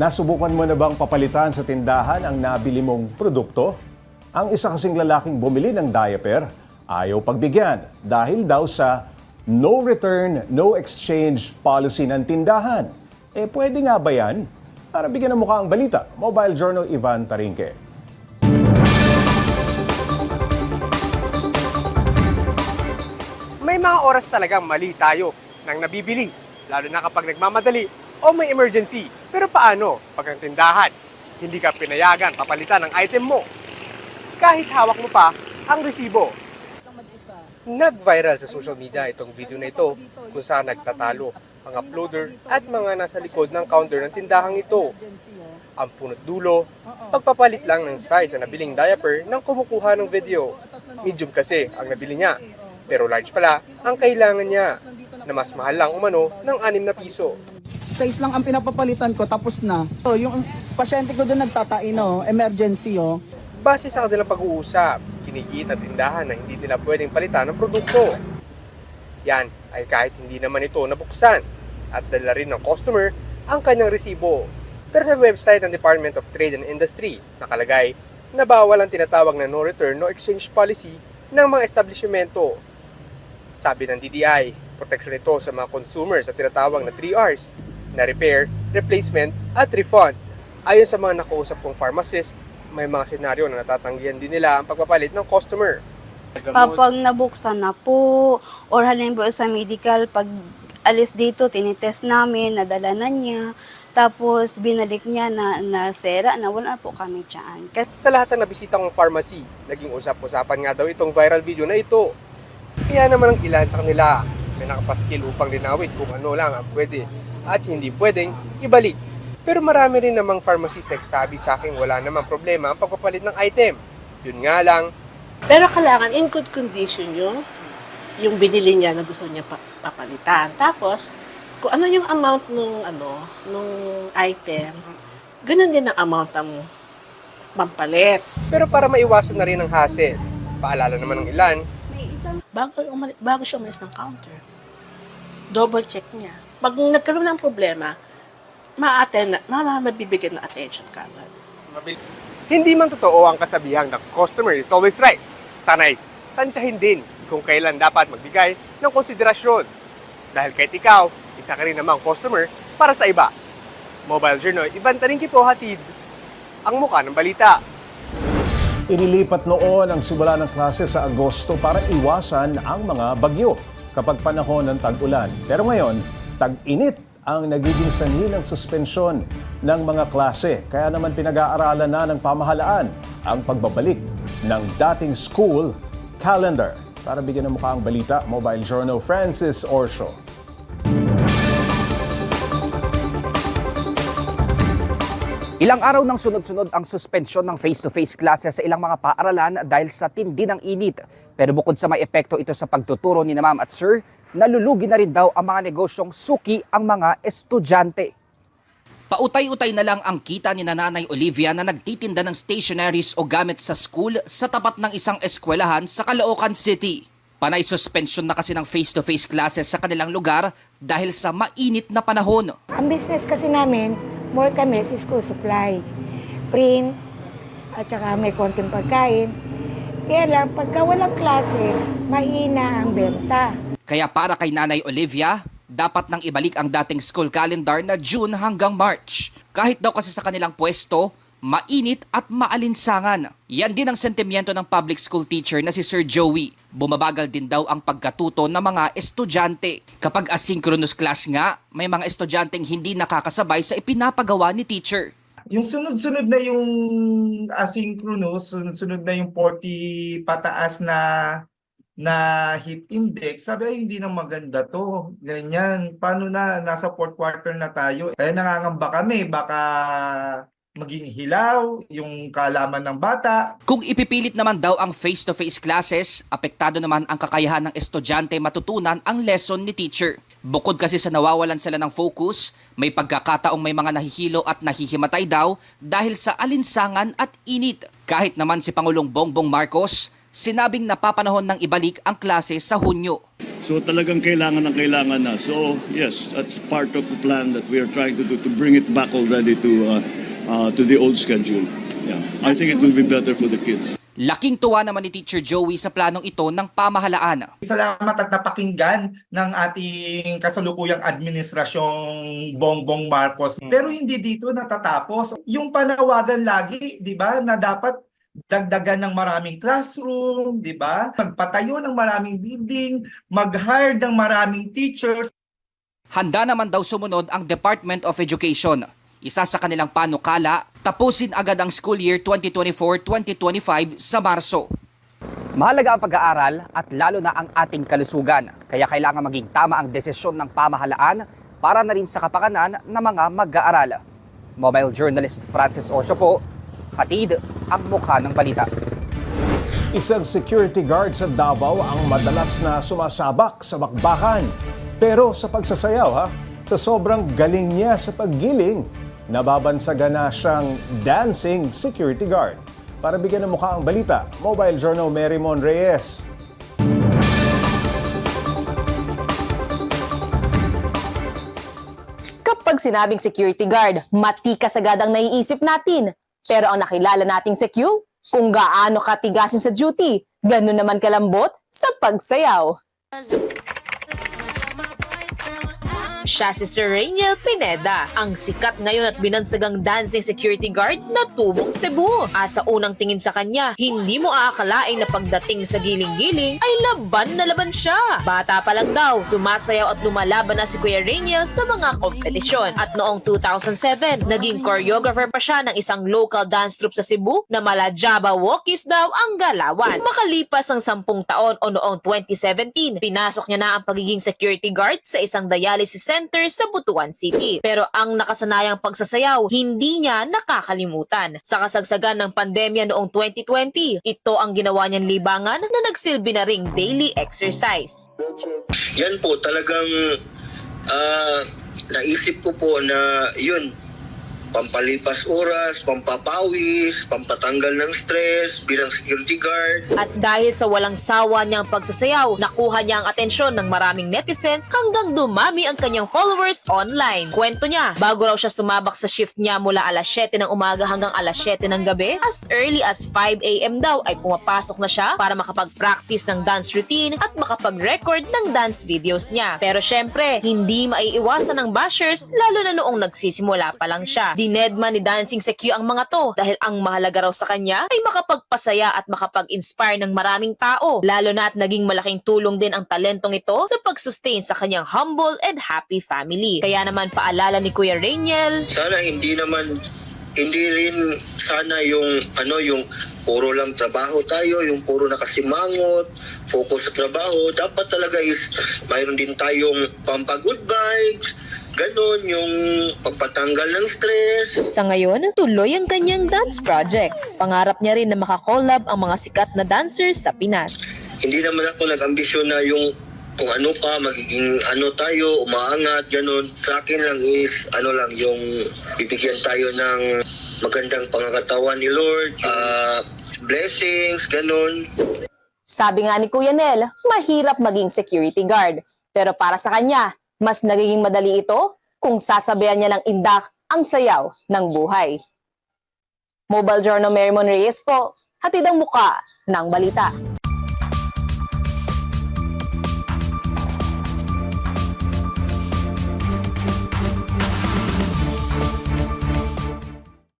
Nasubukan mo na bang papalitan sa tindahan ang nabili mong produkto? Ang isa kasing lalaking bumili ng diaper, ayaw pagbigyan dahil daw sa no return, no exchange policy ng tindahan. Eh pwede nga ba yan? Para bigyan ng mukha ang balita, Mobile Journal Ivan Tarinque. May mga oras talagang mali tayo nang nabibili, lalo na kapag nagmamadali o may emergency. Pero paano pag ang tindahan, hindi ka pinayagan papalitan ang item mo? Kahit hawak mo pa ang resibo. Nag-viral sa social media itong video na ito kung saan nagtatalo ang uploader at mga nasa likod ng counter ng tindahang ito. Ang punot dulo, pagpapalit lang ng size na nabiling diaper ng kumukuha ng video. Medium kasi ang nabili niya. Pero large pala ang kailangan niya na mas mahal lang umano ng 6 na piso. Size lang ang pinapapalitan ko tapos na. So, yung pasyente ko doon nagtatain, oh, emergency, oh. Base sa kanilang pag-uusap, kinikita tindahan na hindi nila pwedeng palitan ng produkto. Yan ay kahit hindi naman ito nabuksan at dala rin ng customer ang kanyang resibo. Pero sa website ng Department of Trade and Industry, nakalagay na bawal ang tinatawag na no return, no exchange policy ng mga establishmento. Sabi ng DTI, protection ito sa mga consumers sa tinatawag na 3 Rs na repair, replacement at refund. Ayon sa mga nakausap kong pharmacist, may mga senaryo na natatanggihan din nila ang pagpapalit ng customer. Kapag nabuksan na po, or halimbawa sa medical, pag alis dito, tinitest namin, nadala na niya, tapos binalik niya na, na sera, na wala po kami dyan. Kasi Sa lahat ng nabisita kong pharmacy, naging usap-usapan nga daw itong viral video na ito. Kaya naman ang ilan sa kanila may nakapaskil upang linawin kung ano lang ang pwede at hindi pwedeng ibalik. Pero marami rin namang pharmacist nagsabi sa akin wala namang problema ang pagpapalit ng item. Yun nga lang, Pero kailangan in good condition yung yung binili niya na gusto niya pa- papalitan. Tapos, kung ano yung amount nung ano, nung item, ganun din ang amount ang pampalit. pero para maiwasan na rin ang hassle, paalala naman ng ilan, Bago, umali, bago siya umalis ng counter, double check niya. Pag nagkaroon ng problema, ma-attend, na- ma mabibigyan ng attention kagad. Hindi man totoo ang kasabihang na customer is always right. Sana'y tansyahin din kung kailan dapat magbigay ng konsiderasyon. Dahil kahit ikaw, isa ka rin namang customer para sa iba. Mobile Journal, Ivan Taringki po hatid ang muka ng balita. Inilipat noon ang simula ng klase sa Agosto para iwasan ang mga bagyo kapag panahon ng tag-ulan. Pero ngayon, tag-init ang nagiging sanhi ng suspensyon ng mga klase. Kaya naman pinag-aaralan na ng pamahalaan ang pagbabalik ng dating school calendar. Para bigyan ng mukha ang balita, Mobile Journal Francis Orsho. Ilang araw nang sunod-sunod ang suspensyon ng face-to-face classes sa ilang mga paaralan dahil sa tindi ng init. Pero bukod sa may epekto ito sa pagtuturo ni na ma'am at sir, nalulugi na rin daw ang mga negosyong suki ang mga estudyante. Pautay-utay na lang ang kita ni Nanay Olivia na nagtitinda ng stationaries o gamit sa school sa tapat ng isang eskwelahan sa Caloocan City. Panay suspension na kasi ng face-to-face classes sa kanilang lugar dahil sa mainit na panahon. Ang business kasi namin, more kami sa school supply. Print, at saka may konting pagkain. Kaya lang, pagka walang klase, mahina ang benta. Kaya para kay Nanay Olivia, dapat nang ibalik ang dating school calendar na June hanggang March. Kahit daw kasi sa kanilang pwesto, mainit at maalinsangan. Yan din ang sentimiento ng public school teacher na si Sir Joey. Bumabagal din daw ang pagkatuto ng mga estudyante. Kapag asynchronous class nga, may mga estudyanteng hindi nakakasabay sa ipinapagawa ni teacher. Yung sunod-sunod na yung asynchronous, sunod-sunod na yung 40 pataas na na heat index, sabi ay hindi na maganda to. Ganyan. Paano na nasa fourth quarter na tayo? Kaya nangangamba kami baka maging hilaw yung kalaman ng bata. Kung ipipilit naman daw ang face-to-face classes, apektado naman ang kakayahan ng estudyante matutunan ang lesson ni teacher. Bukod kasi sa nawawalan sila ng focus, may pagkakataong may mga nahihilo at nahihimatay daw dahil sa alinsangan at init. Kahit naman si Pangulong Bongbong Marcos, sinabing napapanahon ng ibalik ang klase sa Hunyo. So talagang kailangan ng kailangan na. So yes, that's part of the plan that we are trying to do to bring it back already to uh, uh, to the old schedule. Yeah, I think it will be better for the kids. Laking tuwa naman ni Teacher Joey sa planong ito ng pamahalaan. Salamat at napakinggan ng ating kasalukuyang administrasyong Bongbong Marcos. Pero hindi dito natatapos. Yung panawagan lagi, 'di ba, na dapat dagdagan ng maraming classroom, 'di ba? Magpatayo ng maraming building, mag-hire ng maraming teachers. Handa naman daw sumunod ang Department of Education. Isa sa kanilang panukala, tapusin agad ang school year 2024-2025 sa Marso. Mahalaga ang pag-aaral at lalo na ang ating kalusugan. Kaya kailangan maging tama ang desisyon ng pamahalaan para na rin sa kapakanan ng mga mag-aaral. Mobile journalist Francis Osho po, hatid ang mukha ng balita. Isang security guard sa Davao ang madalas na sumasabak sa bakbakan. Pero sa pagsasayaw ha, sa sobrang galing niya sa paggiling, nababansagan na siyang dancing security guard. Para bigyan ng mukha ang balita, Mobile Journal Mary Mon Reyes. Kapag sinabing security guard, matikas agad ang naiisip natin. Pero ang nakilala nating secure, kung gaano katigasin sa duty, ganun naman kalambot sa pagsayaw. Siya si Sir Rainiel Pineda, ang sikat ngayon at binansagang dancing security guard na tubong Cebu. Asa unang tingin sa kanya, hindi mo aakalain na pagdating sa giling-giling ay laban na laban siya. Bata pa lang daw, sumasayaw at lumalaban na si Kuya Rainiel sa mga kompetisyon. At noong 2007, naging choreographer pa siya ng isang local dance troupe sa Cebu na mala Java Walkies daw ang galawan. Makalipas ang sampung taon o noong 2017, pinasok niya na ang pagiging security guard sa isang dialysis center sa Butuan City. Pero ang nakasanayang pagsasayaw, hindi niya nakakalimutan. Sa kasagsagan ng pandemya noong 2020, ito ang ginawa niyang libangan na nagsilbi na ring daily exercise. Yan po talagang ah, naisip ko po na yun pampalipas oras, pampapawis, pampatanggal ng stress bilang security guard. At dahil sa walang sawa niyang pagsasayaw, nakuha niya ang atensyon ng maraming netizens hanggang dumami ang kanyang followers online. Kwento niya, bago raw siya sumabak sa shift niya mula alas 7 ng umaga hanggang alas 7 ng gabi, as early as 5 a.m. daw ay pumapasok na siya para makapag-practice ng dance routine at makapag-record ng dance videos niya. Pero syempre, hindi maiiwasan ng bashers lalo na noong nagsisimula pa lang siya. Dinedma ni Dancing Secu ang mga to dahil ang mahalaga raw sa kanya ay makapagpasaya at makapag-inspire ng maraming tao. Lalo na at naging malaking tulong din ang talentong ito sa pag-sustain sa kanyang humble and happy family. Kaya naman paalala ni Kuya Rainiel, Sana hindi naman hindi rin sana yung ano yung puro lang trabaho tayo, yung puro nakasimangot, focus sa trabaho. Dapat talaga is mayroon din tayong pampa-good vibes, ganon yung pagpatanggal ng stress, Sa ngayon, tuloy ang kanyang dance projects. Pangarap niya rin na makakollab ang mga sikat na dancers sa Pinas. hindi naman ako nag-ambisyon na yung kung ano ka, magiging ano tayo, umaangat, ganun. Sa akin lang is, ano lang, yung bibigyan tayo ng magandang pangakatawan ni Lord, ah, blessings, ganun. Sabi nga ni Kuya Nel, mahirap maging security guard. Pero para sa kanya, mas nagiging madali ito kung sasabayan niya ng indak ang sayaw ng buhay. Mobile Journal Mary Mon Reyes po, hatid ang muka ng balita.